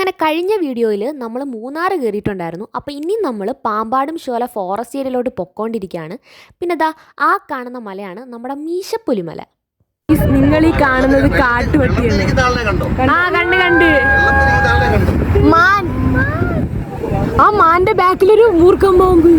അങ്ങനെ കഴിഞ്ഞ വീഡിയോയിൽ നമ്മൾ മൂന്നാർ കയറിയിട്ടുണ്ടായിരുന്നു അപ്പോൾ ഇനി നമ്മൾ പാമ്പാടും ഷോല ഫോറസ്റ്റ് ഏരിയയിലോട്ട് പൊക്കോണ്ടിരിക്കുകയാണ് പിന്നെ ദാ ആ കാണുന്ന മലയാണ് നമ്മുടെ മീശപ്പുലിമല. നിങ്ങൾ ഈ കാണുന്നത് കാട്ടുപട്ടിയാണ് ആ കണ്ട് കണ്ട്. മാൻ. ആ മാന്റെ ബാക്കിലൊരു മൂർഖം പാമ്പ്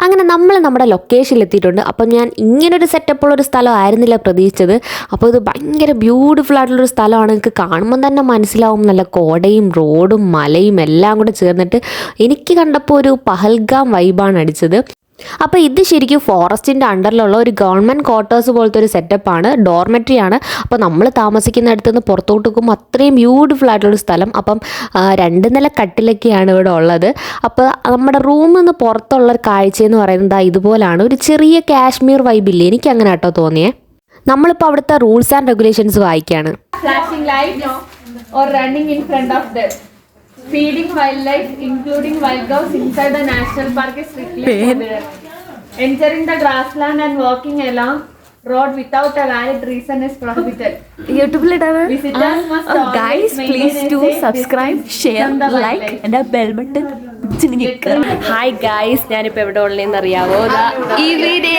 അങ്ങനെ നമ്മൾ നമ്മുടെ ലൊക്കേഷനിൽ എത്തിയിട്ടുണ്ട്. അപ്പം ഞാൻ ഇങ്ങനൊരു സെറ്റപ്പുള്ള ഒരു സ്ഥലം ആയിരുന്നില്ല പ്രതീക്ഷിച്ചത്. അപ്പോൾ ഇത് ഭയങ്കര ബ്യൂട്ടിഫുൾ ആയിട്ടുള്ളൊരു സ്ഥലമാണ്. എനിക്ക് കാണുമ്പോൾ തന്നെ മനസ്സിലാവും. നല്ല കോടയും റോഡും മലയും എല്ലാം കൂടെ ചേർന്നിട്ട് എനിക്ക് കണ്ടപ്പോൾ ഒരു പഹൽഗാം വൈബാണ് അടിച്ചത്. അപ്പോൾ ഇത് ശരിക്കും ഫോറസ്റ്റിന്റെ അണ്ടറിലുള്ള ഒരു ഗവൺമെന്റ് ക്വാർട്ടേഴ്സ് പോലത്തെ ഒരു സെറ്റപ്പാണ് ഡോർമെട്രി ആണ്. അപ്പോൾ നമ്മൾ താമസിക്കുന്ന നിന്ന് പുറത്തോട്ട് നോക്കുമ്പോൾ അത്രയും ബ്യൂട്ടിഫുൾ ആയിട്ടുള്ളൊരു സ്ഥലം. അപ്പം രണ്ട് നില കട്ടിലൊക്കെയാണ് ഇവിടെ ഉള്ളത്. അപ്പോൾ നമ്മുടെ റൂമിൽ നിന്ന് പുറത്തുള്ള കാഴ്ചയെന്ന് പറയുന്നത് ദാ ഇതുപോലാണ്. ഒരു ചെറിയ കാശ്മീർ വൈബില്ലേ എനിക്ക് അങ്ങനെ കേട്ടോ തോന്നിയേ. നമ്മളിപ്പോൾ അവിടുത്തെ റൂൾസ് ആൻഡ് റെഗുലേഷൻസ് വായിക്കുകയാണ് flashing light or running in front of them. Feeding wildlife, including wild cows inside the national park is strictly forbidden. Entering the grassland and walking along road without a valid reason is prohibited. Always guys please to subscribe share like. എന്റെ bell button hi guys ഞാനിപ്പോൾ എവിടെ ഉള്ളതെന്ന് അറിയാവോ ദാ ഇവിടെ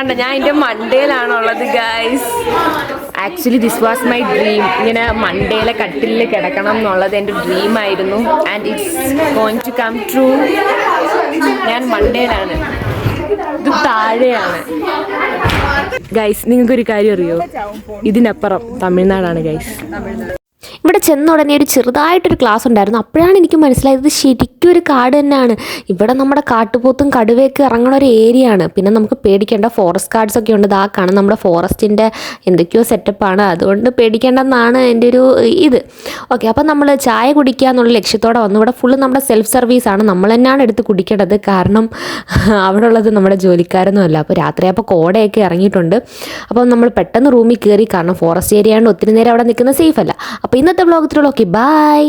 കണ്ട ഞാൻ എന്റെ മണ്ടയിലാണുള്ളത് guys actually this was my dream ഇങ്ങനെ മണ്ടയിലെ കട്ടിലിൽ കിടക്കണം എന്നുള്ളത് എന്റെ ഡ്രീം ആയിരുന്നു. And it's going to come true ഞാൻ മണ്ടയിലാണ് ഇത് താഴെയാണ്. ഗൈസ് നിങ്ങൾക്കൊരു കാര്യം അറിയോ? ഇതിനപ്പുറം തമിഴ്നാടാണ് ഗൈസ് ഇവിടെ ചെന്ന ഉടനെ ഒരു ചെറുതായിട്ടൊരു ക്ലാസ് ഉണ്ടായിരുന്നു. അപ്പോഴാണ് എനിക്ക് മനസ്സിലായത് ശരിക്കും ഒരു കാട് തന്നെയാണ്. ഇവിടെ നമ്മുടെ കാട്ടുപോത്തും കടുവയൊക്കെ ഇറങ്ങുന്ന ഒരു ഏരിയ ആണ്. പിന്നെ നമുക്ക് പേടിക്കേണ്ട ഫോറസ്റ്റ് കാർഡ്സ് ഒക്കെ ഉണ്ട്. ഇതാ കാണും നമ്മുടെ ഫോറസ്റ്റിന്റെ എന്തൊക്കെയോ സെറ്റപ്പാണ് അതുകൊണ്ട് പേടിക്കേണ്ടെന്നാണ് എന്റെ ഒരു ഇത്. ഓക്കെ അപ്പം നമ്മൾ ചായ കുടിക്കുക എന്നുള്ള ലക്ഷ്യത്തോടെ വന്നു. ഇവിടെ ഫുള്ള് നമ്മുടെ സെൽഫ് സർവീസ് ആണ്. നമ്മൾ തന്നെയാണ് എടുത്ത് കുടിക്കേണ്ടത്. കാരണം അവിടെ ഉള്ളത് നമ്മുടെ ജോലിക്കാരൊന്നും അല്ല. അപ്പോൾ രാത്രി അപ്പോൾ കോടയൊക്കെ ഇറങ്ങിയിട്ടുണ്ട്. അപ്പോൾ നമ്മൾ പെട്ടെന്ന് റൂമിൽ കയറി. കാരണം ഫോറസ്റ്റ് ഏരിയ ഒത്തിരി നേരം അവിടെ നിൽക്കുന്നത് സേഫ് അല്ല. അപ്പോൾ ഇന്നത്തെ ബ്ലോഗത്തിലുള്ള ഓക്കെ ബൈ